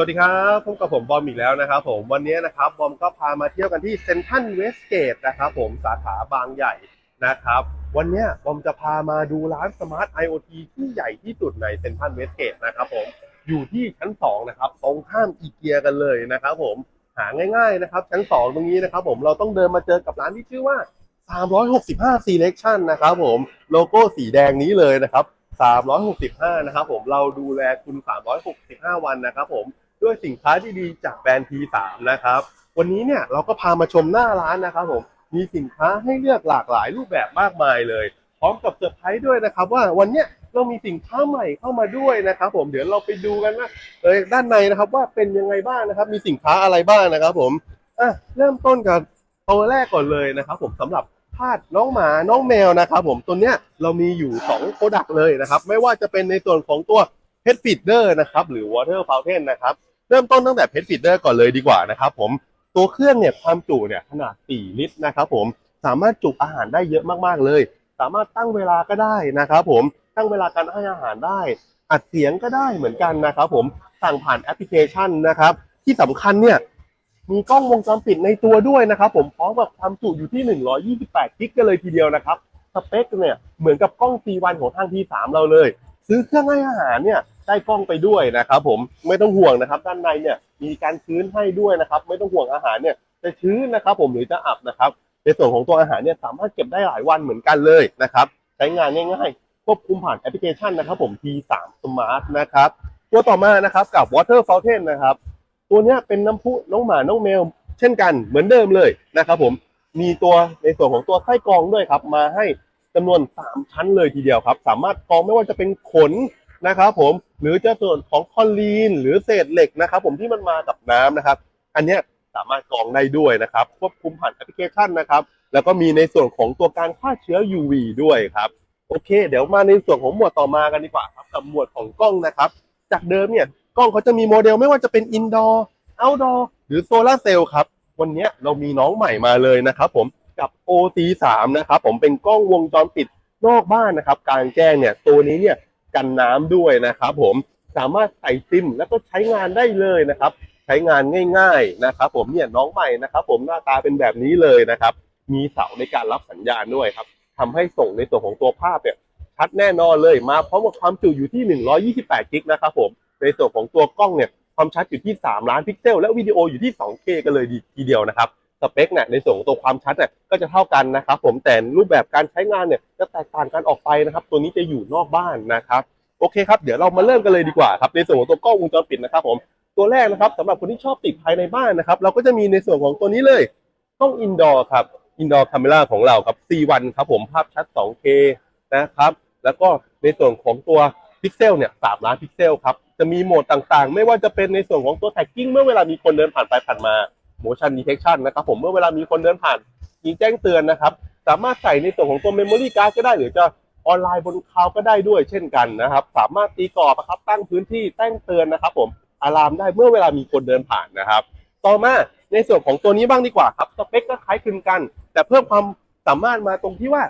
สวัสดีครับพบกับผมบอมอีกแล้วนะครับผมวันนี้นะครับบอมก็พามาเที่ยวกันที่เซนทันเวสเกตนะครับผมสาขาบางใหญ่นะครับ วันนี้บอมจะพามาดูร้านสมาร์ท IoT ที่ใหญ่ที่สุดในเซนทันเวสเกตนะครับผมอยู่ที่ชั้น 2 นะครับ ตรงข้ามอีเกียกันเลยนะครับผมหาง่าย ๆนะครับ ชั้น 2 ตรงนี้นะครับผมเราต้องเดินมาเจอกับร้านที่ชื่อว่า 365 selection นะครับผมโลโก้สีแดงนี้เลยนะครับ365 นะครับผมเราดูแลคุณ 365 วันนะครับผม ด้วยสินค้าที่ดีจากแบรนด์ T3 นะครับ วันนี้เนี่ยเราก็พามาชมหน้าร้านนะครับผมมีสินค้าให้เลือกหลากหลายรูปแบบมากมายเลย พร้อมกับเซอร์ไพรส์ด้วยนะครับ ว่าวันเนี้ยเรามีสินค้าใหม่เข้ามาด้วยนะครับผมเดี๋ยวเราไปดูกันว่าเออด้านในนะครับว่าเป็นยังไงบ้างนะครับ มีสินค้าอะไรบ้างนะครับ ผมอะเริ่มต้นกับตัวแรกก่อนเลยนะครับ ผมสำหรับทาสน้องหมาน้องแมวนะครับ ผมตัวเนี้ยเรามีอยู่2โปรดักต์เลยนะครับ ไม่ว่าจะเป็นในส่วนของตัว Pet Feeder นะครับ หรือ Water Fountain นะครับ เริ่มต้นตั้งแต่ Pet Feeder ก่อนเลยดีกว่านะครับผมตัวเครื่องเนี่ยความจุเนี่ยขนาด 4 ลิตรนะครับผมสามารถจุอาหารได้เยอะมากๆเลย สามารถตั้งเวลาก็ได้นะครับผมตั้งเวลาการให้อาหารได้ อัดเสียงก็ได้เหมือนกันนะครับผมสั่งผ่านแอปพลิเคชันนะครับ ที่สำคัญเนี่ยมีกล้องวงจรปิดในตัวด้วยนะครับผมพร้อมกับความจุอยู่ที่ 128กิกกันเลยทีเดียวนะครับสเปคเนี่ยเหมือนกับกล้อง C1 ของทาง T3 เราเลย ซื้อเครื่องให้อาหารเนี่ย ได้กล้องไปด้วยนะครับผมไม่ต้องห่วงนะครับ ด้านในเนี่ยมีการชื้นให้ด้วยนะครับ ไม่ต้องห่วงอาหารเนี่ยจะชื้นนะครับ ผมหรือจะอับนะครับ ในส่วนของตัวอาหารเนี่ยสามารถเก็บได้หลายวันเหมือนกันเลยนะครับ ใช้งานง่ายๆควบคุมผ่านแอปพลิเคชันนะครับ ผม T3 Smart นะครับตัวต่อมานะครับกับ Water Fountain นะครับ ตัวนี้เป็นน้ำพุน้องหมาน้องแมว เช่นกันเหมือนเดิมเลยนะครับ ผมมีตัวในส่วนของตัวไส้กรองด้วยครับ มาให้จำนวน 3 ชั้นเลยทีเดียวครับ สามารถกรองไม่ว่าจะเป็นขน นะครับผมหรือจะส่วนของคอลีน หรือเศษเหล็กนะครับผมที่มันมากับน้ำนะครับ อันนี้สามารถกรองได้ด้วยนะครับ ควบคุมผ่านแอปพลิเคชันนะครับ แล้วก็มีในส่วนของตัวการฆ่าเชื้อ UV ด้วยครับโอเค เดี๋ยวมาในส่วนของหมวดต่อมากันดีกว่าครับกับหมวดของกล้องนะครับ จากเดิมเนี่ยกล้องเขาจะมีโมเดลไม่ว่าจะเป็นอินดอร์เอาดอร์หรือโซลาเซลล์ครับวันนี้เรามีน้องใหม่มาเลยนะครับผมกับ OT3 นะครับผมเป็นกล้องวงจรปิดนอกบ้านนะครับ กางแจ้งเนี่ยตัวนี้เนี่ย กันน้ำด้วยนะครับ ผมสามารถใส่ซิมแล้วก็ใช้งานได้เลยนะครับ ใช้งานง่าย ๆนะครับ ผมเนี่ยน้องใหม่นะครับ ผมหน้าตาเป็นแบบนี้เลยนะครับ มีเสาในการรับสัญญาณด้วยครับทำให้ส่งในส่วนของตัวภาพเนี่ยชัดแน่นอนเลยมาพร้อมกับความจุอยู่ที่ 128กิกนะครับผมในส่วนของตัวกล้องเนี่ยความชัดอยู่ที่ 3 ล้านพิกเซล และวิดีโออยู่ที่ 2K กันเลยดีทีเดียวนะครับ สเปคเนี่ยในส่วนของตัวความชัดเนี่ยก็จะเท่ากันนะครับผมแต่รูปแบบการใช้งานเนี่ยจะแตกต่างกันออกไปนะครับ ตัวนี้จะอยู่นอกบ้านนะครับโอเคครับเดี๋ยวเรามาเริ่มกันเลยดีกว่าครับในส่วนของตัวกล้องวงจรปิดนะครับผมตัวแรกนะครับสำหรับคนที่ชอบติดภายในบ้านนะครับเราก็จะมีในส่วนของตัวนี้เลยกล้องอินดอร์ครับอินดอร์คาเมราของเราครับ C1 ครับผมภาพชัด 2K นะครับแล้วก็ในส่วนของตัวพิกเซลเนี่ย3ล้านพิกเซลครับจะมีโหมดต่างๆ ไม่ว่าจะเป็นในส่วนของตัว tagging เมื่อเวลามีคนเดินผ่านไปผ่านมา motion detection นะครับผมเมื่อเวลามีคนเดินผ่านยิงแจ้งเตือนนะครับ สามารถใส่ในส่วนของตัว memory card ก็ได้หรือจะออนไลน์บนคลาวก็ได้ด้วยเช่นกันนะครับ สามารถตีกรอบนะครับตั้งพื้นที่แจ้งเตือนนะครับ ผมอะลามได้เมื่อเวลามีคนเดินผ่านนะครับ ต่อมาในส่วนของตัวนี้บ้างดีกว่าครับสเปคก็คล้ายคลึงกัน แต่เพิ่มความสามารถมาตรงที่ว่า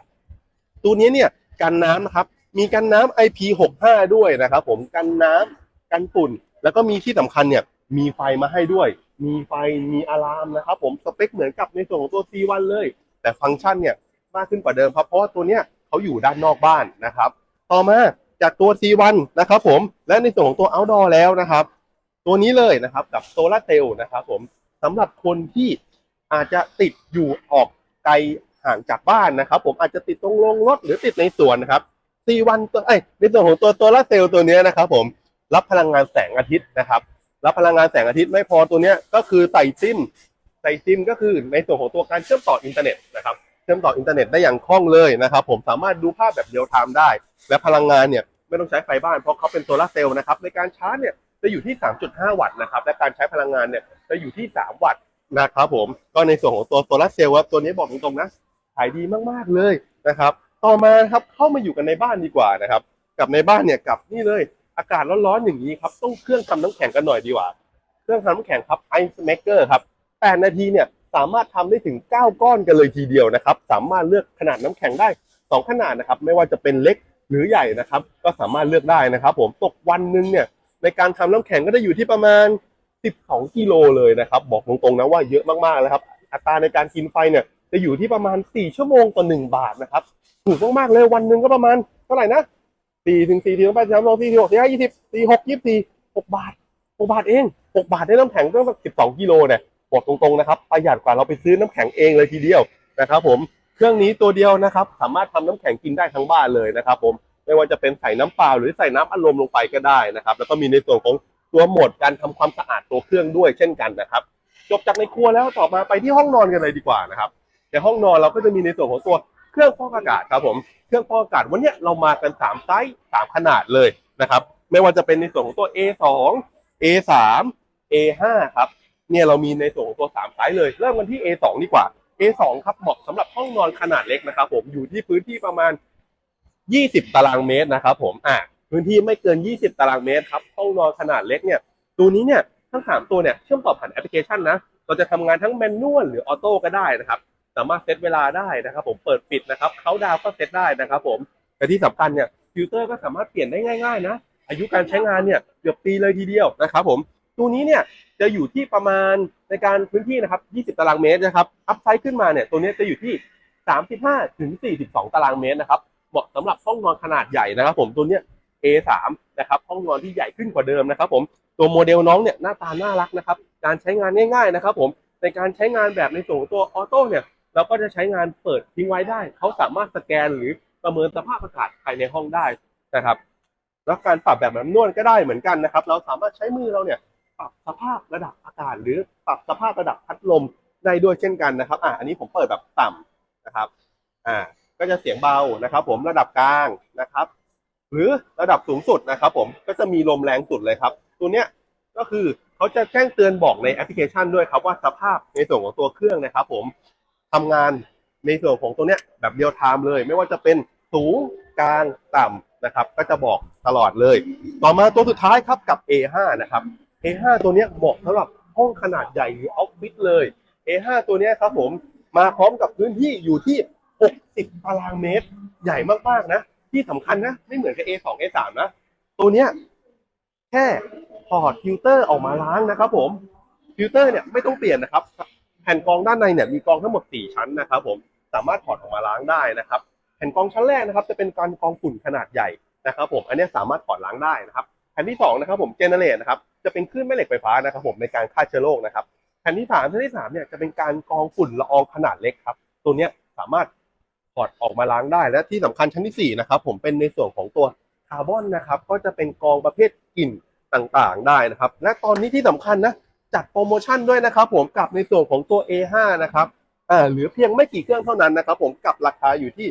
ตัวนี้เนี่ยกันน้ำนะครับ มีกันน้ำ IP65 ด้วยนะครับ ผมกันน้ำกันฝุ่น แล้วก็มีที่สำคัญเนี่ยมีไฟมาให้ด้วย มีไฟมีอะลามนะครับผมสเปคเหมือนกับในส่วนของตัว C1 เลย แต่ฟังก์ชันเนี่ยมากขึ้นกว่าเดิมครับเพราะว่าตัวเนี้ยเขาอยู่ด้านนอกบ้านนะครับ ต่อมาจากตัว C1 นะครับผมและในส่วนของตัว outdoor แล้วนะครับ ตัวนี้เลยนะครับกับโซลาเซลล์นะครับผมสำหรับคนที่อาจจะติดอยู่ออกไกลห่างจากบ้านนะครับ ผมอาจจะติดตรงโรงรถหรือติดในสวนนะครับ C1 ตัวเอ้ในส่วนของตัวโซลาเซลล์ตัวเนี้ยนะครับ ผมรับพลังงานแสงอาทิตย์นะครับ รับพลังงานแสงอาทิตย์ไม่พอตัวเนี้ยก็คือใส่ซิมใส่ซิมก็คือในส่วนของตัวการเชื่อมต่ออินเทอร์เน็ตนะครับเชื่อมต่ออินเทอร์เน็ตได้อย่างคล่องเลยนะครับ ผมสามารถดูภาพแบบเรียลไทม์ได้ และพลังงานเนี่ยไม่ต้องใช้ไฟบ้านเพราะเขาเป็นโซลาร์เซลล์นะครับในการชาร์จเนี่ยจะอยู่ที่ 3.5 วัตต์นะครับและการใช้พลังงานเนี่ยจะอยู่ที่ 3 วัตต์นะครับผมก็ในส่วนของตัวโซลาร์เซลล์ครับตัวนี้บอกตรงๆนะขายดีมากๆเลยนะครับ ต่อมาครับเข้ามาอยู่กันในบ้านดีกว่านะครับ กับในบ้านเนี่ยกับนี่เลย อากาศร้อนๆอย่างนี้ครับต้องเครื่องทำน้ำแข็งกันหน่อยดีกว่า เครื่องทำน้ำแข็งครับ Ice Maker ครับ8นาทีเนี่ยสามารถทำได้ถึง 9 ก้อนกันเลยทีเดียวนะครับ สามารถเลือกขนาดน้ำแข็งได้ 2 ขนาดนะครับ ไม่ว่าจะเป็นเล็กหรือใหญ่นะครับ ก็สามารถเลือกได้นะครับ ผมตกวันหนึงเนี่ยในการทำน้ำแข็งก็ได้อยู่ที่ประมาณ 12 กิโลเลยนะครับ บอกตรงๆนะว่าเยอะมากๆแล้วครับ อัตราในการกินไฟเนี่ยจะอยู่ที่ประมาณ 4 ชั่วโมงต่อ 1 บาทนะครับ ถูกมากๆเลยวันหนึ่งก็ประมาณเท่าไหร่นะ 4ถึง4ถึง8 3 2 4 6 4 5 20 4 6 24 6บสี่หกยี่สี่หกบาท6บาทเอง6บาทได้น้ำแข็งตั้ง12กิโลเนี่ยบอกตรงๆนะครับประหยัดกว่าเราไปซื้อน้ำแข็งเองเลยทีเดียวนะครับผมเครื่องนี้ตัวเดียวนะครับ สามารถทำน้ำแข็งกินได้ทั้งบ้านเลยนะครับผมไม่ว่าจะเป็นใส่น้ำเปล่าหรือใส่น้ำอัดลมลงไปก็ได้นะครับ แล้วก็มีในส่วนของตัวโหมดการทำความสะอาดตัวเครื่องด้วยเช่นกันนะครับจบจากในครัวแล้วต่อมาไปที่ห้องนอนกันเลยดีกว่านะครับในห้องนอนเราก็จะมีในส่วนของตัว เครื่องฟอกอากาศครับผมเครื่องฟอกอากาศวันนี้เรามากันสามไซส์สามขนาดเลยนะครับ ไม่ว่าจะเป็นในส่วนของตัว A2 A3 A5 ครับเนี่ยเรามีในส่วนของตัว3ไซส์เลยเริ่มกันที่ A2 ดีกว่า A2 ครับเหมาะสำหรับห้องนอนขนาดเล็กนะครับ ผมอยู่ที่พื้นที่ประมาณ 20 ตารางเมตรนะครับ ผมอะพื้นที่ไม่เกิน 20 ตารางเมตรครับห้องนอนขนาดเล็กเนี่ย ตัวนี้เนี่ยทั้งสามตัวเนี่ยเชื่อมต่อผ่านแอปพลิเคชันนะเราจะทำงานทั้งแมนนวลหรือออโต้ก็ได้นะครับ สามารถเซตเวลาได้นะครับ ผมเปิดปิดนะครับเขาดาวก็เซตได้นะครับ ผมแต่ที่สำคัญเนี่ยฟิลเตอร์ก็สามารถเปลี่ยนได้ง่ายๆนะอายุการใช้งานเนี่ยเกือบปีเลยทีเดียวนะครับ ผมตัวนี้เนี่ยจะอยู่ที่ประมาณในการพื้นที่นะครับ 20 ตารางเมตรนะครับ อัพไซด์ขึ้นมาเนี่ย ตัวนี้จะอยู่ที่ 35 ถึง 42 ตารางเมตรนะครับ เหมาะสำหรับห้องนอนขนาดใหญ่นะครับ ผม ตัวนี้ A3 นะครับ ห้องนอนที่ใหญ่ขึ้นกว่าเดิมนะครับ ผม ตัวโมเดลน้องเนี่ยหน้าตาน่ารักนะครับ การใช้งานง่าย ๆ นะครับ ผม ในการใช้งานแบบในส่วนของตัวออโต้เนี่ย เราก็จะใช้งานเปิดทิ้งไว้ได้ เขาสามารถสแกนหรือประเมินสภาพอากาศภายในห้องได้นะครับ แล้วการปรับแบบแบบนวลก็ได้เหมือนกันนะครับ เราสามารถใช้มือเราเนี่ยปรับสภาพระดับอากาศ หรือปรับสภาพระดับพัดลมได้ด้วยเช่นกันนะครับอะอันนี้ผมเปิดแบบต่ำนะครับอ่าก็จะเสียงเบานะครับ ผมระดับกลางนะครับ หรือระดับสูงสุดนะครับ ผมก็จะมีลมแรงสุดเลยครับ ตัวเนี้ยก็คือเขาจะแจ้งเตือนบอกในแอปพลิเคชันด้วยครับว่าสภาพในส่วนของตัวเครื่องนะครับ ผม ทำงานในส่วนของตัวเนี้ยแบบเรียลไทม์เลย ไม่ว่าจะเป็นสูงกลางต่ำนะครับ ก็จะบอกตลอดเลย ต่อมาตัวสุดท้ายครับกับ A5 นะครับ A5 ตัวเนี้ยเหมาะสำหรับห้องขนาดใหญ่หรือออฟฟิศเลย A5 ตัวเนี้ยครับผมมาพร้อมกับพื้นที่อยู่ที่ 60 ตารางเมตร ใหญ่มากๆนะ ที่สำคัญนะ ไม่เหมือนกับ A2 A3 นะ ตัวเนี้ยแค่ถอดฟิลเตอร์ออกมาล้างนะครับผมฟิลเตอร์เนี่ยไม่ต้องเปลี่ยนนะครับ ผ่นกรองด้านในเนี่ยมีกรองทั้งหมด 4 ชั้นนะครับผมสามารถถอดออกมาล้างได้นะครับแผ่นกรองชั้นแรกนะครับ จะเป็นการกรองฝุ่นขนาดใหญ่นะครับ ผมอันนี้สามารถถอดล้างได้นะครับแผ่นที่สองนะครับผมเจเนเรตนะครับจะเป็นคลื่นแม่เหล็กไฟฟ้านะครับ ผมในการฆ่าเชื้อโรคนะครับแผ่นที่สามแผ่นที่สามเนี่ยจะเป็นการกรองฝุ่นละอองขนาดเล็กครับ ตัวเนี้ยสามารถถอดออกมาล้างได้และที่สำคัญชั้นที่สี่นะครับผมเป็นในส่วนของตัวคาร์บอนนะครับ ก็จะเป็นกรองประเภทกลิ่นต่างๆ ได้นะครับ และตอนนี้ที่สำคัญนะ จัดโปรโมชั่นด้วยนะครับผมกับในส่วนของตัว A5 นะครับอ่าเหลือเพียงไม่กี่เครื่องเท่านั้นนะครับผมกับราคาอยู่ที่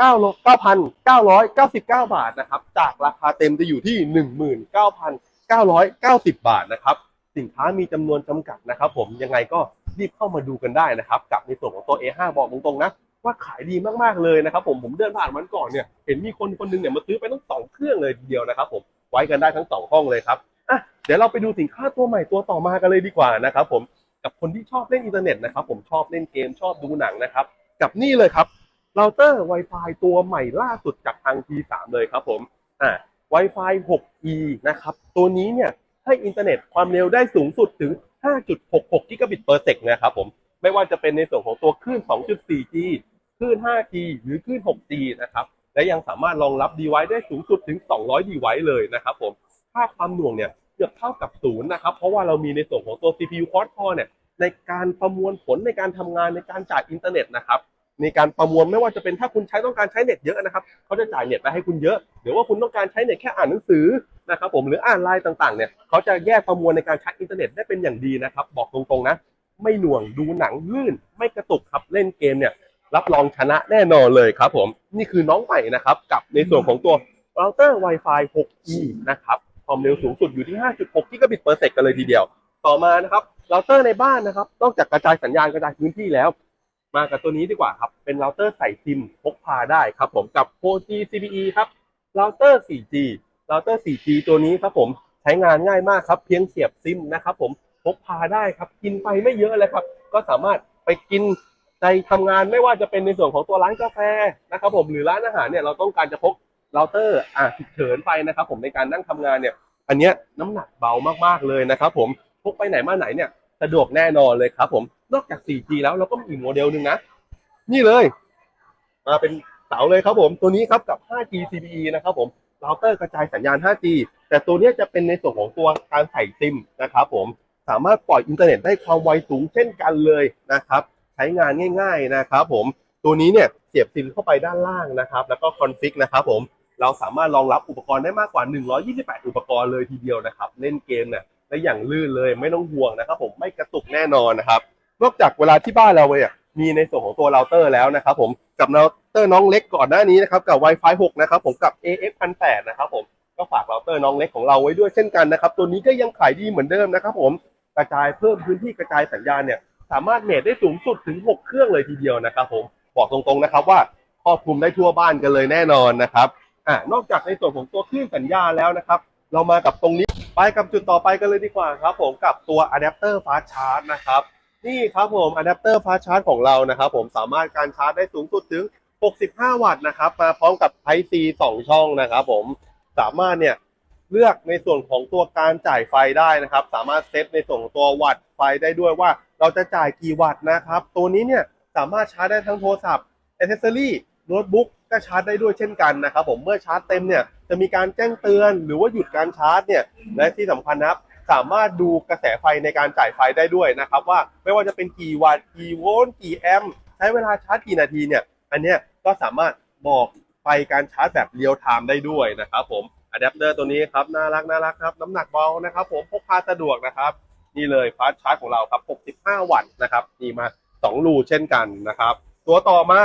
9,999 บาทนะครับ จากราคาเต็มจะอยู่ที่ 19,990 บาทนะครับ สินค้ามีจำนวนจำกัดนะครับผมยังไงก็รีบเข้ามาดูกันได้นะครับ กับในส่วนของตัว A5 บอกตรงๆนะว่าขายดีมากๆเลยนะครับ ผมผมเดินผ่านวันก่อนเนี่ยเห็นมีคนคนหนึงเนี่ยมาซื้อไปทั้งสองเครื่องเลยทีเดียวนะครับ ผมไว้กันได้ทั้งสองห้องเลยครับ เดี๋ยวเราไปดูสินค้าตัวใหม่ตัวต่อมากันเลยดีกว่านะครับผมกับคนที่ชอบเล่นอินเทอร์เน็ตนะครับผมชอบเล่นเกมชอบดูหนังนะครับ กับนี่เลยครับเราเตอร์ Wi-Fi ตัวใหม่ล่าสุดจากทาง T3 เลยครับผมอ่า Wi-Fi 6E นะครับ ตัวนี้เนี่ยให้อินเทอร์เน็ตความเร็วได้สูงสุดถึง 5.66 กิกะบิต per sec นะครับผม ไม่ว่าจะเป็นในส่วนของตัวคลื่น 2.4G คลื่น 5G หรือคลื่น 6G นะครับ และยังสามารถรองรับ device ได้สูงสุดถึง 200 device เลยนะครับผม ค่าความหน่วงเนี่ย กือบเท่ากับศูนย์นะครับ เพราะว่าเรามีในส่วนของตัว CPU quad core เนี่ยในการประมวลผลในการทำงานในการจ่ายอินเทอร์เน็ตนะครับในการประมวลไม่ว่าจะเป็นถ้าคุณใช้ต้องการใช้เน็ตเยอะนะครับเขาจะจ่ายเน็ตไปให้คุณเยอะหรือว่าคุณต้องการใช้เน็ตแค่อ่านหนังสือนะครับผมหรืออ่านไลน์ต่างๆเนี่ยเขาจะแยกประมวลในการใช้อินเทอร์เน็ตได้เป็นอย่างดีนะครับ บอกตรงๆนะ ไม่หน่วงดูหนังลื่น ไม่กระตุกครับเล่นเกมเนี่ยรับรองชนะแน่นอนเลยครับผมนี่คือน้องใหม่นะครับกับในส่วนของตัวเราเตอร์ Wi-Fi 6E นะครับ ความเร็วสูงสุดอยู่ที่ 5.6กิกะบิต per sec กันเลยทีเดียว ต่อมานะครับเราเตอร์ในบ้านนะครับ นอกจากกระจายสัญญาณกระจายพื้นที่แล้ว มากับตัวนี้ดีกว่าครับ เป็นเราเตอร์ใส่ซิมพกพาได้ครับผมกับ 4G CPE ครับเราเตอร์ 4G เราเตอร์ 4G ตัวนี้ครับผมใช้งานง่ายมากครับ เพียงเสียบซิมนะครับผมพกพาได้ครับ กินไปไม่เยอะเลยครับ ก็สามารถไปกินในทำงานไม่ว่าจะเป็นในส่วนของตัวร้านกาแฟนะครับผมหรือร้านอาหารเนี่ยเราต้องการจะพก เราเตอร์อ่าฉุกเฉินไปนะครับ ผมในการนั่งทำงานเนี่ย อันเนี้ยน้ำหนักเบามากๆเลยนะครับผมพกไปไหนมาไหนเนี่ยสะดวกแน่นอนเลยครับผมนอกจาก 4G แล้วเราก็มีอีกโมเดลหนึ่งนะ นี่เลย มาเป็นเสาเลยครับผม ตัวนี้ครับกับ 5G CPE นะครับผมเราเตอร์กระจายสัญญาณ 5G แต่ตัวนี้จะเป็นในส่วนของตัวการใส่ซิมนะครับผมสามารถปล่อยอินเทอร์เน็ตได้ความไวสูงเช่นกันเลยนะครับ ใช้งานง่าย ๆนะครับผมตัวนี้เนี่ยเสียบซิมเข้าไปด้านล่างนะครับ แล้วก็คอนฟิกนะครับผม เราสามารถรองรับอุปกรณ์ได้มากกว่า 128 อุปกรณ์เลยทีเดียวนะครับ เล่นเกมเนี่ยได้อย่างลื่นเลยไม่ต้องห่วงนะครับ ผมไม่กระตุกแน่นอนนะครับ นอกจากเวลาที่บ้านเราเนี่ยมีในส่วนของตัวเราเตอร์แล้วนะครับ ผมกับเราเตอร์น้องเล็กก่อนหน้านี้นะครับกับ Wi-Fi 6 นะครับ ผมกับ AX 1 8นะครับผมก็ฝากเราเตอร์น้องเล็กของเราไว้ด้วยเช่นกันนะครับ ตัวนี้ก็ยังขายดีเหมือนเดิมนะครับ ผมกระจายเพิ่มพื้นที่กระจายสัญญาณเนี่ยสามารถเมทได้สูงสุดถึง 6 เครื่องเลยทีเดียวนะครับ ผมบอกตรงๆนะครับว่าครอบคลุมได้ทั่วบ้านกันเลยแน่นอนนะครับ อ่านอกจากในส่วนของตัวคลื่นสัญญาแล้วนะครับ เรามากับตรงนี้ไปกับจุดต่อไปกันเลยดีกว่าครับ ผมกับตัวอะแดปเตอร์ฟาสชาร์จนะครับนี่ครับผมอะแดปเตอร์ฟาสชาร์จของเรานะครับ ผมสามารถการชาร์จได้สูงสุดถึง 65 วัตต์นะครับมาพร้อมกับ Type C 2 ช่องนะครับ ผมสามารถเนี่ยเลือกในส่วนของตัวการจ่ายไฟได้นะครับ สามารถเซตในส่วนของตัววัตต์ไฟได้ด้วยว่า เราจะจ่ายกี่วัตต์นะครับ ตัวนี้เนี่ยสามารถชาร์จได้ทั้งโทรศัพท์อ c เซ s ซอรี่โน้ตบุ๊ก ก็ชาร์จได้ด้วยเช่นกันนะครับผมเมื่อชาร์จเต็มเนี่ยจะมีการแจ้งเตือนหรือว่าหยุดการชาร์จเนี่ยและที่สำคัญนะครับสามารถดูกระแสไฟในการจ่ายไฟได้ด้วยนะครับว่าไม่ว่าจะเป็นกี่วัตต์กี่โวลต์กี่แอมป์ใช้เวลาชาร์จกี่นาทีเนี่ยอันเนี้ยก็สามารถบอกไฟการชาร์จแบบเรียลไทม์ได้ด้วยนะครับผมอะแดปเตอร์ตัวนี้ครับน่ารักน่ารักครับน้ำหนักเบานะครับผมพกพาสะดวกนะครับนี่เลยฟาสชาร์จของเราครับ 65 วัตต์นะครับนี่มา 2 รูเช่นกันนะครับ ตัวต่อมา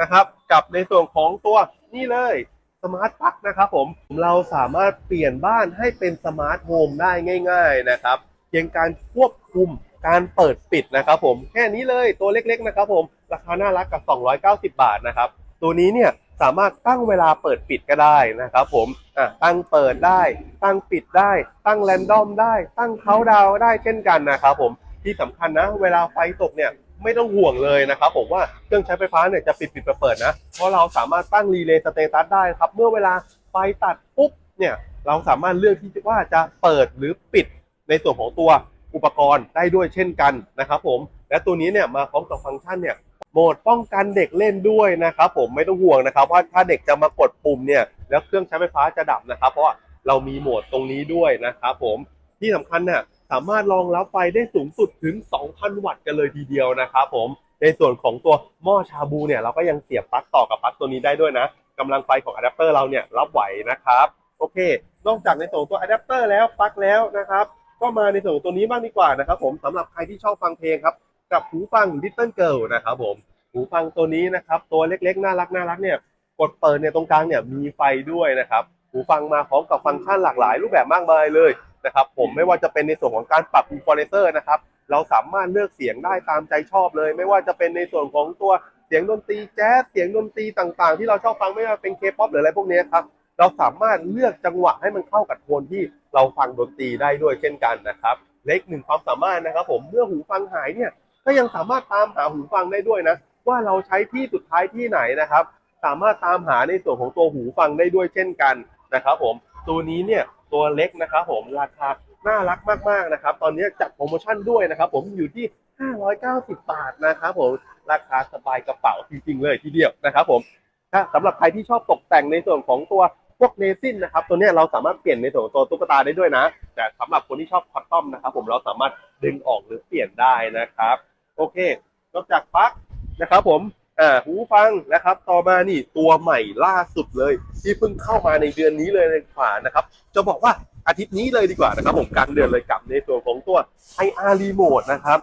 นะครับ กับในส่วนของตัวนี่เลยสมาร์ทปลั๊กนะครับผมเราสามารถเปลี่ยนบ้านให้เป็นสมาร์ทโฮมได้ง่าย ๆนะครับ เพียงการควบคุมการเปิดปิดนะครับผมแค่นี้เลยตัวเล็กๆนะครับผมราคาน่ารักกับ 290 บาทนะครับ ตัวนี้เนี่ยสามารถตั้งเวลาเปิดปิดก็ได้นะครับผมอะตั้งเปิดได้ ตั้งปิดได้ ตั้งแรนดอมได้ ตั้งเขาดาวได้เช่นกันนะครับผมที่สำคัญนะ เวลาไฟตกเนี่ย ไม่ต้องห่วงเลยนะครับผมว่าเครื่องใช้ไฟฟ้าเนี่ยจะปิดปิดเปิดนะ เพราะเราสามารถตั้งรีเลย์สเตตัสได้ครับเมื่อเวลาไฟตัดปุ๊บเนี่ยเราสามารถเลือกที่ว่าจะเปิดหรือปิดในส่วนของตัวอุปกรณ์ได้ด้วยเช่นกันนะครับผมและตัวนี้เนี่ยมาพร้อมกับฟังก์ชันเนี่ยโหมดป้องกันเด็กเล่นด้วยนะครับผมไม่ต้องห่วงนะครับว่าถ้าเด็กจะมากดปุ่มเนี่ยแล้วเครื่องใช้ไฟฟ้าจะดับนะครับ เพราะเรามีโหมดตรงนี้ด้วยนะครับผมที่สำคัญเนี่ย สามารถรองรับไฟได้สูงสุดถึง 2,000 วัตต์กันเลยทีเดียวนะครับผมในส่วนของตัวหม้อชาบูเนี่ยเราก็ยังเสียบปลั๊กต่อกับปลั๊กตัวนี้ได้ด้วยนะกำลังไฟของอะแดปเตอร์เราเนี่ยรับไหวนะครับโอเค นอกจากในส่วนตัวอะแดปเตอร์แล้วปลั๊กแล้วนะครับก็มาในส่วนตัวนี้บ้างดีกว่านะครับผมสำหรับใครที่ชอบฟังเพลงครับกับหูฟัง Little Girl นะครับผมหูฟังตัวนี้นะครับตัวเล็กๆ น่ารักน่ารักเนี่ยกดเปิดเนี่ยตรงกลางเนี่ยมีไฟด้วยนะครับหูฟังมาพร้อมกับฟังก์ชันหลากหลายรูปแบบมากมายเลย นะครับผมไม่ว่าจะเป็นในส่วนของการปรับอีควอไลเซอร์นะครับเราสามารถเลือกเสียงได้ตามใจชอบเลย ไม่ว่าจะเป็นในส่วนของตัวเสียงดนตรีแจ๊สเสียงดนตรีต่างๆ ที่เราชอบฟังไม่ว่าเป็นเคป๊อปหรืออะไรพวกเนี้ยครับเราสามารถเลือกจังหวะให้มันเข้ากับโทนที่เราฟังดนตรีได้ด้วยเช่นกันนะครับเล็กหนึ่งความสามารถนะครับ ผมเมื่อหูฟังหายเนี่ยก็ยังสามารถตามหาหูฟังได้ด้วยนะ ว่าเราใช้ที่สุดท้ายที่ไหนนะครับ สามารถตามหาในส่วนของตัวหูฟังได้ด้วยเช่นกันนะครับผม ตัวนี้เนี่ยตัวเล็กนะครับผมราคาน่ารักมากๆนะครับ ตอนนี้จัดโปรโมชั่นด้วยนะครับผมอยู่ที่ 590 บาทนะครับผมราคาสบายกระเป๋าจริงๆเลยทีเดียวนะครับผมถ้าสำหรับใครที่ชอบตกแต่งในส่วนของตัวพวกเนซินนะครับตัวนี้เราสามารถเปลี่ยนในส่วนตัวตุ๊กตาได้ด้วยนะ แต่สำหรับคนที่ชอบคอตตอมนะครับ ผมเราสามารถดึงออกหรือเปลี่ยนได้นะครับ โอเคนอกจากปลั๊กนะครับผม อ่าหูฟังนะครับ ต่อมานี่ตัวใหม่ล่าสุดเลย ที่เพิ่งเข้ามาในเดือนนี้เลยในขวานะครับ จะบอกว่าอาทิตย์นี้เลยดีกว่านะครับ ผมกลางเดือนเลยกับในส่วนของตัว IR Remote นะครับ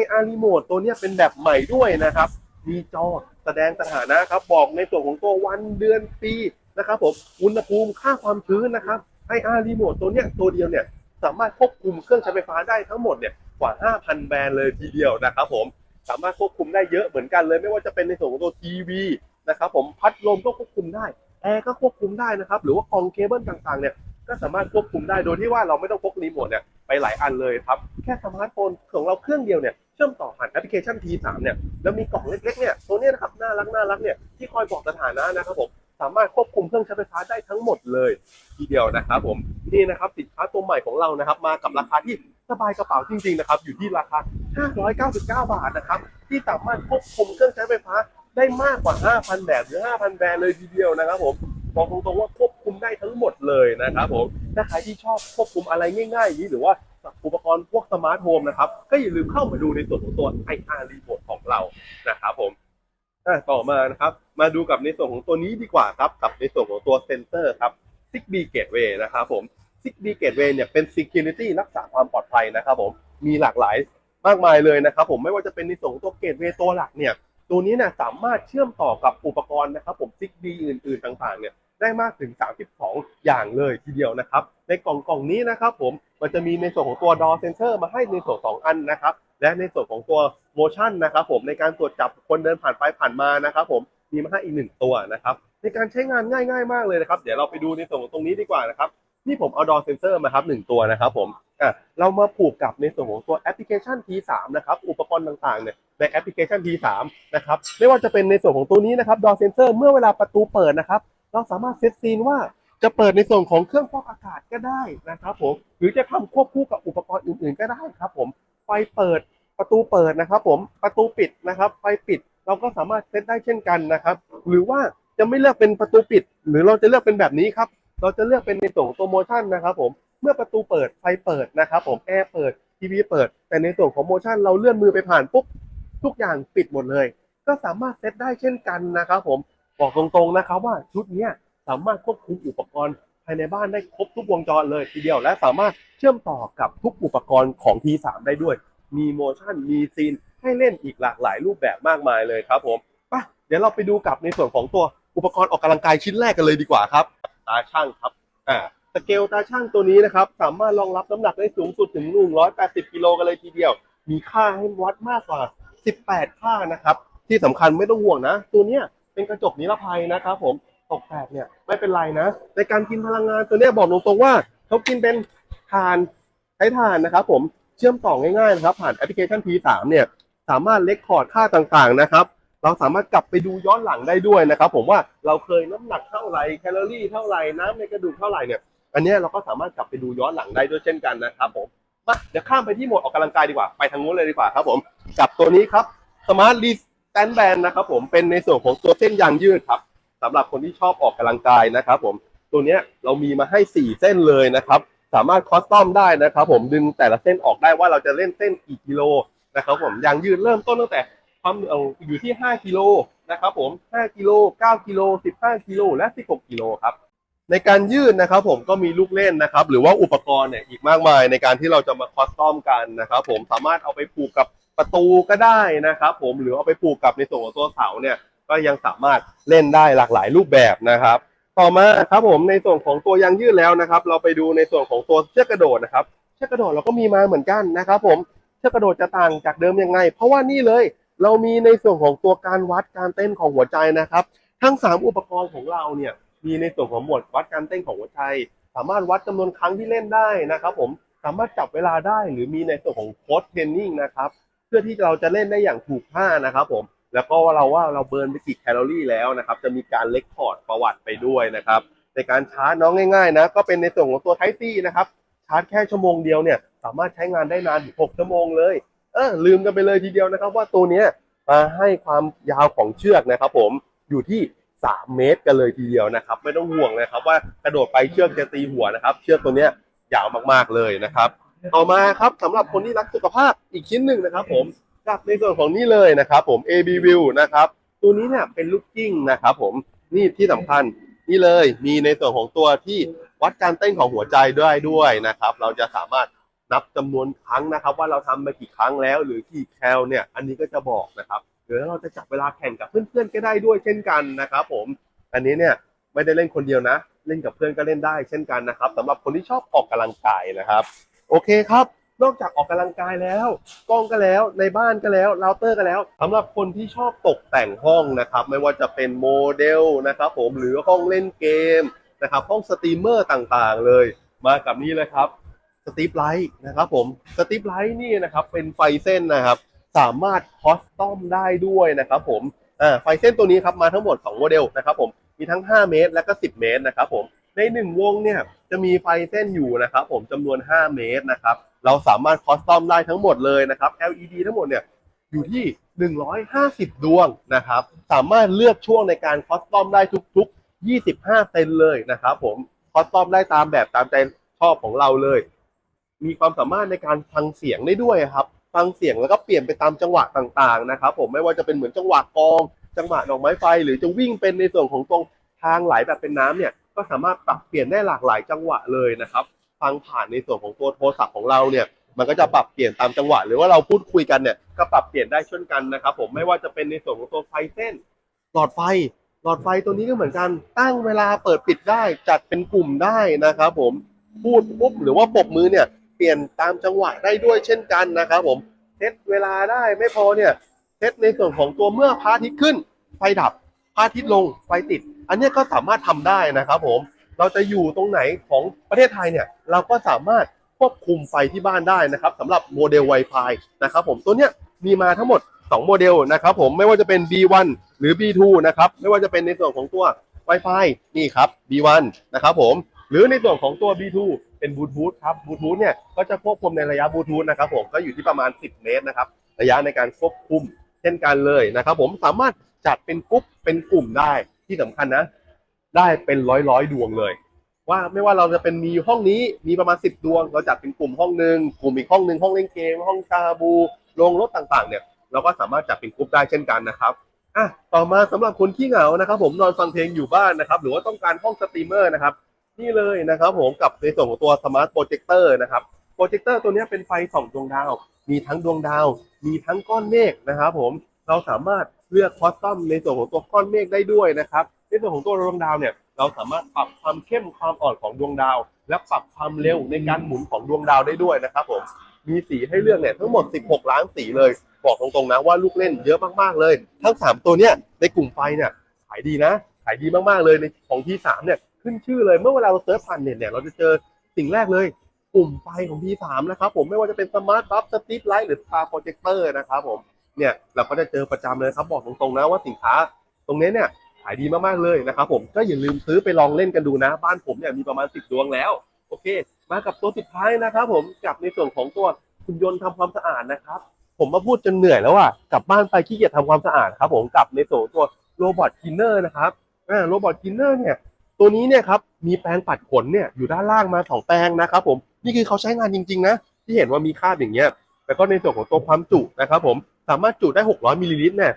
IR Remote ตัวนี้เป็นแบบใหม่ด้วยนะครับ มีจอแสดงสถานะครับ บอกในส่วนของตัววันเดือนปีนะครับผมอุณหภูมิค่าความชื้นนะครับ IR Remote ตัวเนี้ยตัวเดียวเนี่ยสามารถควบคุมเครื่องใช้ไฟฟ้าได้ทั้งหมดเนี่ยกว่า 5,000 แบรนด์เลยทีเดียวนะครับผม สามารถควบคุมได้เยอะเหมือนกันเลยไม่ว่าจะเป็นในส่วนของตัวทีวีนะครับผมพัดลมก็ควบคุมได้แอร์ก็ควบคุมได้นะครับหรือว่ากองเคเบิลต่างๆเนี่ยก็สามารถควบคุมได้โดยที่ว่าเราไม่ต้องพกรีโมทเนี่ยไปหลายอันเลยครับแค่สมาร์ทโฟนของเราเครื่องเดียวเนี่ยเชื่อมต่อผ่านแอปพลิเคชัน T3 เนี่ยแล้วมีกล่องเล็กๆเนี่ยตัวเนี้ยนะครับน่ารักน่ารักเนี่ยที่คอยบอกสถานะนะครับผม สามารถควบคุมเครื่องใช้ไฟฟ้าได้ทั้งหมดเลยทีเดียวนะครับผมนี่นะครับสินค้าตัวใหม่ของเรานะครับ มากับราคาที่สบายกระเป๋าจริงๆนะครับ อยู่ที่ราคา 599 บาทนะครับ ที่สามารถควบคุมเครื่องใช้ไฟฟ้าได้มากกว่า 5,000 แบบหรือ 5,000 แบรนด์เลยทีเดียวนะครับผมบอกตรงๆว่าควบคุมได้ทั้งหมดเลยนะครับผมถ้าใครที่ชอบควบคุมอะไรง่ายๆอย่างนี้หรือว่าอุปกรณ์พวกสมาร์ทโฮมนะครับ ก็อย่าลืมเข้ามาดูในส่วนของตัว IR Remote ของเรานะครับผม ต่อมานะครับ มาดูกับในส่วนของตัวนี้ดีกว่าครับ กับในส่วนของตัวเซนเซอร์ครับ Zigbee Gateway นะครับผม Zigbee Gateway เนี่ยเป็น security รักษาความปลอดภัยนะครับผม มีหลากหลายมากมายเลยนะครับผมไม่ว่าจะเป็นในส่วนของตัว Gateway ตัวหลักเนี่ย ตัวนี้เนี่ยสามารถเชื่อมต่อกับอุปกรณ์นะครับผม Zigbee อื่น ๆ ต่าง ๆ เนี่ย ได้มากถึง 32 อย่างเลยทีเดียวนะครับ ในกล่องกล่องนี้นะครับผมมันจะมีในส่วนของตัว door sensor มาให้ในส่วนของอันนะครับ และในส่วนของตัว motion นะครับผมในการตรวจจับคนเดินผ่านไปผ่านมานะครับผมมีมาให้อีกหนึ่งตัวนะครับในการใช้งานง่าย ๆ มากเลยนะครับ เดี๋ยวเราไปดูในส่วนของตรงนี้ดีกว่านะครับนี่ผมเอา door sensor มาครับหนึ่งตัวนะครับผมอะเรามาผูกกับในส่วนของตัวแอปพลิเคชัน T3 นะครับอุปกรณ์ต่างๆเนี่ยในแอปพลิเคชัน T3 นะครับไม่ว่าจะเป็นในส่วนของตัวนี้นะครับ door sensor เมื่อเวลาประตูเปิดนะครับ เราสามารถเซตซีนว่าจะเปิดในส่วนของเครื่องฟอกอากาศก็ได้นะครับผมหรือจะทำควบคู่กับอุปกรณ์อื่น ๆ ก็ได้ครับ ผมไฟเปิดประตูเปิดนะครับ ผมประตูปิดนะครับ ไฟปิดเราก็สามารถเซตได้เช่นกันนะครับ หรือว่าจะไม่เลือกเป็นประตูปิด หรือเราจะเลือกเป็นแบบนี้ครับ เราจะเลือกเป็นในส่วนของตัวโมชั่นนะครับผมเมื่อประตูเปิดไฟเปิดนะครับ ผมแอร์เปิดทีวีเปิด แต่ในส่วนของโมชั่นเราเลื่อนมือไปผ่านปุ๊บทุกอย่างปิดหมดเลย ก็สามารถเซตได้เช่นกันนะครับผม บอกตรงๆนะครับว่าชุดนี้สามารถควบคุมอุปกรณ์ภายในบ้านได้ครบทุกวงจรเลยทีเดียวและสามารถเชื่อมต่อกับทุกอุปกรณ์ของ T3 ได้ด้วย มีโมชั่นมีซีนให้เล่นอีกหลากหลายรูปแบบมากมายเลยครับผมไปเดี๋ยวเราไปดูกับในส่วนของตัวอุปกรณ์ออกกำลังกายชิ้นแรกกันเลยดีกว่าครับตาช่างครับอ่าสเกลตาช่างตัวนี้นะครับสามารถรองรับน้ำหนักได้สูงสุดถึง 180 กิโลกันเลยทีเดียว มีค่าให้วัดมากกว่า 18 ค่านะครับที่สำคัญไม่ต้องห่วงนะ ตัวเนี้ย เป็นกระจกนิรภัยนะครับผมตกแตกเนี่ยไม่เป็นไรนะในการกินพลังงานตัวเนี้ยบอกตรงๆว่าเขากินเป็นทานใช้ทานนะครับผมเชื่อมต่อง่ายๆนะครับผ่านแอปพลิเคชัน P3 เนี่ยสามารถเล็กคอร์ดค่าต่างๆนะครับเราสามารถกลับไปดูย้อนหลังได้ด้วยนะครับ ผมว่าเราเคยน้ำหนักเท่าไหร่แคลอรี่เท่าไหร่น้ำในกระดูกเท่าไหร่เนี่ยอันนี้เราก็สามารถกลับไปดูย้อนหลังได้ด้วยเช่นกันนะครับผมมาเดี๋ยวข้ามไปที่โหมดออกกำลังกายดีกว่าไปทางนู้นเลยดีกว่าครับผมกับตัวนี้ครับ Smart r e s t a n d Band นะครับผมเป็นในส่วนของตัวเส้นยางยืดครับสำหรับคนที่ชอบออกกำลังกายนะครับผมตัวเนี้ยเรามีมาให้ 4 เส้นเลยนะครับ สามารถคอสตอมได้นะครับผมดึงแต่ละเส้นออกได้ว่าเราจะเล่นเส้นกี่กิโลนะครับผมยางยืดเริ่มต้นตั้งแต่ความเอาอยู่ที่ 5 กิโลนะครับผม 5 กิโล 9 กิโล 15 กิโล และ 16 กิโลครับ ในการยืดนะครับผมก็มีลูกเล่นนะครับ หรือว่าอุปกรณ์เนี่ยอีกมากมายในการที่เราจะมาคอสตอมกันนะครับผมสามารถเอาไปผูกกับ ประตูก็ได้นะครับ ผมหรือเอาไปผูกกับในส่วนของตัวเสาเนี่ยก็ยังสามารถเล่นได้หลากหลายรูปแบบนะครับ ต่อมาครับผมในส่วนของตัวยางยืดแล้วนะครับ เราไปดูในส่วนของตัวเชือกกระโดดนะครับเชือกกระโดดเราก็มีมาเหมือนกันนะครับ ผมเชือกกระโดดจะต่างจากเดิมยังไง เพราะว่านี่เลย เรามีในส่วนของตัวการวัดการเต้นของหัวใจนะครับ ทั้ง 3 อุปกรณ์ของเราเนี่ยมีในส่วนของหมวดวัดการเต้นของหัวใจ สามารถวัดจำนวนครั้งที่เล่นได้นะครับ ผมสามารถจับเวลาได้หรือมีในส่วนของโค้ดเทรนนิ่งนะครับ พื่อที่เราจะเล่นได้อย่างถูกท่านะครับผมแล้วก็เราว่าเราเบิร์นไปกี่แคลอรี่แล้วนะครับ จะมีการเลคคอร์ดประวัติไปด้วยนะครับ ในการชาร์จน้องง่ายๆนะก็เป็นในส่วนของตัวไทซี่นะครับชาร์จแค่ชั่วโมงเดียวเนี่ยสามารถใช้งานได้นานถึง6ชั่วโมงเลยเออลืมกันไปเลยทีเดียวนะครับ ว่าตัวเนี้ยมาให้ความยาวของเชือกนะครับ ผมอยู่ที่ 3 เมตรกันเลยทีเดียวนะครับ ไม่ต้องห่วงนะครับว่ากระโดดไปเชือกจะตีหัวนะครับ เชือกตัวเนี้ยยาวมากๆเลยนะครับ ต่อมาครับสำหรับคนที่รักสุขภาพอีกชิ้นหนึ่งนะครับผมกับในส่วนของนี่เลยนะครับผม AB View นะครับตัวนี้เนี่ยเป็นลูกกิ้งนะครับผมนี่ที่สำคัญนี่เลยมีในส่วนของตัวที่วัดการเต้นของหัวใจด้วยด้วยนะครับ เราจะสามารถนับจำนวนครั้งนะครับ ว่าเราทำมากี่ครั้งแล้วหรือกี่แคลเนี่ย อันนี้ก็จะบอกนะครับหรือเราจะจับเวลาแข่งกับเพื่อนๆก็ได้ด้วยเช่นกันนะครับผมอันนี้เนี่ยไม่ได้เล่นคนเดียวนะ เล่นกับเพื่อนก็เล่นได้เช่นกันนะครับสำหรับคนที่ชอบออกกำลังกายนะครับ โอเคครับ นอกจากออกกำลังกายแล้ว กล้องก็แล้วในบ้านก็แล้วเราเตอร์ก็แล้วสำหรับคนที่ชอบตกแต่งห้องนะครับ ไม่ว่าจะเป็นโมเดลนะครับ ผมหรือห้องเล่นเกมนะครับ ห้องสตรีมเมอร์ต่างๆ เลย มากับนี่เลยครับสตรีปไลท์นะครับผมสตรีปไลท์นี่นะครับเป็นไฟเส้นนะครับ สามารถคอสตอมได้ด้วยนะครับผมอ่าไฟเส้นตัวนี้ครับมาทั้งหมด 2 โมเดลนะครับผมมีทั้ง 5 เมตรและก็ 10 เมตรนะครับผม ใน1วงเนี่ยจะมีไฟเส้นอยู่นะครับผมจำนวน 5 เมตรนะครับ เราสามารถคอสตอมได้ทั้งหมดเลยนะครับ LED ทั้งหมดเนี่ยอยู่ที่ 150 ดวงนะครับ สามารถเลือกช่วงในการคอสตอมได้ทุก ๆ 25 เซนเลยนะครับผมคอสตอมได้ตามแบบตามใจชอบของเราเลย มีความสามารถในการฟังเสียงได้ด้วยครับ ฟังเสียงแล้วก็เปลี่ยนไปตามจังหวะต่างๆนะครับ ผมไม่ว่าจะเป็นเหมือนจังหวะกอง จังหวะดอกไม้ไฟ หรือจะวิ่งเป็นในส่วนของตรงทางไหลแบบเป็นน้ำเนี่ย ก็สามารถปรับเปลี่ยนได้หลากหลายจังหวะเลยนะครับ ฟังผ่านในส่วนของตัวโทรศัพท์ของเราเนี่ยมันก็จะปรับเปลี่ยนตามจังหวะ หรือว่าเราพูดคุยกันเนี่ยก็ปรับเปลี่ยนได้เช่นกันนะครับ ผมไม่ว่าจะเป็นในส่วนของตัวไฟเส้น หลอดไฟ หลอดไฟตัวนี้ก็เหมือนกัน ตั้งเวลาเปิดปิดได้จัดเป็นกลุ่มได้นะครับ ผมพูดปุ๊บหรือว่าปบมือเนี่ยเปลี่ยนตามจังหวะได้ด้วยเช่นกันนะครับ ผมเซตเวลาได้ไม่พอเนี่ยเซตในส่วนของตัวเมื่อพระอาทิตย์ขึ้น ไฟดับพระอาทิตย์ลงไฟติด อันนี้ก็สามารถทำได้นะครับผมเราจะอยู่ตรงไหนของประเทศไทยเนี่ยเราก็สามารถควบคุมไฟที่บ้านได้นะครับสำหรับโมเดล Wi-Fi นะครับผมตัวเนี้ยมีมาทั้งหมด 2 โมเดลนะครับผมไม่ว่าจะเป็น B1 หรือ B2 นะครับไม่ว่าจะเป็นในส่วนของตัว Wi-Fi นี่ครับ B1 นะครับผมหรือในส่วนของตัว B2 เป็นบลูทูธครับบลูทูธเนี่ยก็จะควบคุมในระยะบลูทูธนะครับผมก็อยู่ที่ประมาณ 10 เมตรนะครับระยะในการควบคุมเช่นกันเลยนะครับผมสามารถจัดเป็นกรุ๊ปเป็นกลุ่มได้ ที่สำคัญนะ ได้เป็นร้อยร้อยๆดวงเลย ว่าไม่ว่าเราจะเป็นมีห้องนี้มีประมาณ10ดวง เราจัดเป็นกลุ่มห้องหนึ่งกลุ่มอีกห้องหนึ่งห้องเล่นเกม ห้องชาบูโรงรถต่างๆ เนี่ย เราก็สามารถจัดเป็นกลุ่มได้เช่นกันนะครับอะต่อมาสำหรับคนขี้เหงานะครับ ผมนอนฟังเพลงอยู่บ้านนะครับ หรือว่าต้องการห้องสตรีมเมอร์นะครับนี่เลยนะครับ ผมกับในส่วนของตัวสมาร์ทโปรเจคเตอร์นะครับโปรเจคเตอร์ตัวนี้เป็นไฟส่องดวงดาว มีทั้งดวงดาว มีทั้งก้อนเมฆนะครับ ผมเราสามารถ เลือกคอสตอมในส่วนของตัวก้อนเมฆได้ด้วยนะครับในส่วนของตัวดวงดาวเนี่ยเราสามารถปรับความเข้มความอ่อนของดวงดาว และปรับความเร็วในการหมุนของดวงดาวได้ด้วยนะครับผมมีสีให้เลือกเนี่ยทั้งหมด 16 ล้านสีเลย บอกตรงๆนะว่าลูกเล่นเยอะมากๆเลย ทั้ง 3 ตัวเนี่ยในกลุ่มไฟเนี่ยขายดีนะ ขายดีมากๆเลยในของที่3เนี่ยขึ้นชื่อเลยเมื่อเวลาเราเซิร์ชผ่านเน็ตเนี่ยเราจะเจอสิ่งแรกเลยกลุ่มไฟของ T3 นะครับผมไม่ว่าจะเป็นสมาร์ทบัฟสติ๊ปไลท์หรือ Star Projector นะครับผม เนี่ยเราก็จะเจอประจำเลยครับบอกตรงๆนะว่าสินค้าตรงนี้เนี่ยขายดีมากๆเลยนะครับผมก็อย่าลืมซื้อไปลองเล่นกันดูนะ บ้านผมเนี่ยมีประมาณ 10 ดวงแล้ว โอเค มากับตัวสุดท้ายนะครับผมกับในส่วนของตัวคุณยนต์ทำความสะอาดนะครับ ผมมาพูดจนเหนื่อยแล้วอะกลับบ้านไปขี้เกียจทำความสะอาดครับ ผมกับในส่วนตัวโรบอทคินเนอร์นะครับอ่าโรบอทคินเนอร์เนี่ยตัวนี้เนี่ยครับมีแปรงปัดขนเนี่ยอยู่ด้านล่างมาสองแปรงนะครับผมนี่คือเขาใช้งานจริง ๆ นะ ที่เห็นว่ามีคราบอย่างเงี้ยแล้วก็ในส่วนของตัวความจุนะครับผม สามารถจุได้ 600มิลลิลิตรเนี่ย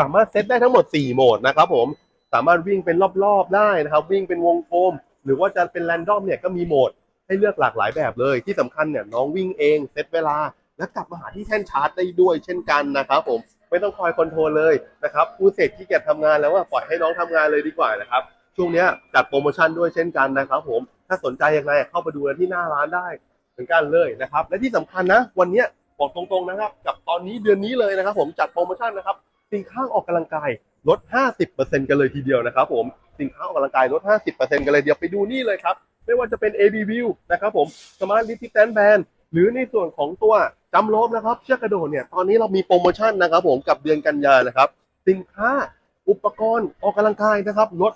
สามารถเซตได้ทั้งหมด 4 โหมดนะครับผมสามารถวิ่งเป็นรอบๆได้นะครับ วิ่งเป็นวงกลมหรือว่าจะเป็นแรนดอมเนี่ยก็มีโหมดให้เลือกหลากหลายแบบเลย ที่สำคัญเนี่ยน้องวิ่งเองเซตเวลา แล้วกลับมาหาที่แท่นชาร์จได้ด้วยเช่นกันนะครับผมไม่ต้องคอยคอนโทรลเลยนะครับผู้เสร็จที่เกียจทำงานแล้วว่าปล่อยให้น้องทำงานเลยดีกว่านะครับช่วงนี้จัดโปรโมชั่นด้วยเช่นกันนะครับผมถ้าสนใจยังไงเข้าไปดูที่หน้าร้านได้เหมือนกันเลยนะครับ และที่สำคัญนะ วันนี้ บอกตรงๆนะครับ กับตอนนี้เดือนนี้เลยนะครับ ผมจัดโปรโมชั่นนะครับสินค้าออกกำลังกายลด 50%กันเลยทีเดียวนะครับ ผมสินค้าออกกำลังกายลด 50%กันเลยเดี๋ยวไปดูนี่เลยครับ ไม่ว่าจะเป็น AB View นะครับผม Smart Resistance Band หรือในส่วนของตัวจำลบนะครับ เชือกกระโดดเนี่ยตอนนี้เรามีโปรโมชั่นนะครับผมกับเดือนกันยานะครับ สินค้าอุปกรณ์ออกกำลังกายนะครับ ลด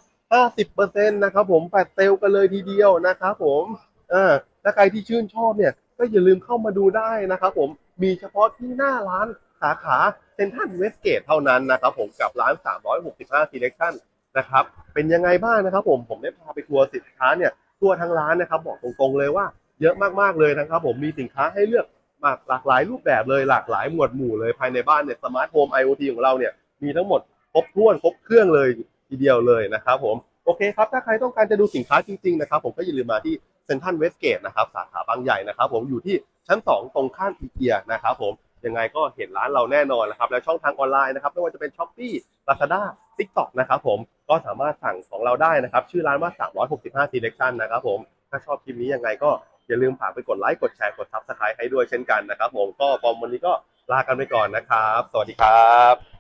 50%นะครับผมแปดเซลกันเลยทีเดียวนะครับผมอ่าถ้าใครที่ชื่นชอบเนี่ย ก็อย่าลืมเข้ามาดูได้นะครับผมมีเฉพาะที่หน้าร้านสาขาเซนทัลเวสเกตเท่านั้นนะครับผมกับร้าน 365 selection นะครับเป็นยังไงบ้างนะครับผมผมได้พาไปทัวร์สินค้าเนี่ยทั่วทั้งร้านนะครับบอกตรงๆเลยว่าเยอะมากๆเลยนะครับผมมีสินค้าให้เลือกมากหลากหลายรูปแบบเลยหลากหลายหมวดหมู่เลยภายในบ้านเนี่ยสมาร์ทโฮม IoT ของเราเนี่ยมีทั้งหมดครบถ้วนครบเครื่องเลยทีเดียวเลยนะครับผมโอเคครับถ้าใครต้องการจะดูสินค้าจริงๆนะครับผมก็อย่าลืมมาที่ เซ็นทรัลเวสเกตนะครับสาขาบางใหญ่นะครับผมอยู่ที่ชั้น 2 ตรงข้ามอีเกียนะครับผมยังไงก็เห็นร้านเราแน่นอนนะครับแล้วช่องทางออนไลน์นะครับไม่ว่าจะเป็น s h อ p e e Lazada TikTok นะครับผมก็สามารถสั่งของเราได้นะครับ ชื่อร้านว่า 365 selection นะครับผมถ้าชอบคลิปนี้ยังไงก็อย่าลืมฝากไปกดไลค์กดแชร์กด Subscribe ให้ด้วยเช่นกันนะครับผมก็บอมวันนี้ก็ลากันไปก่อนนะครับ สวัสดีครับ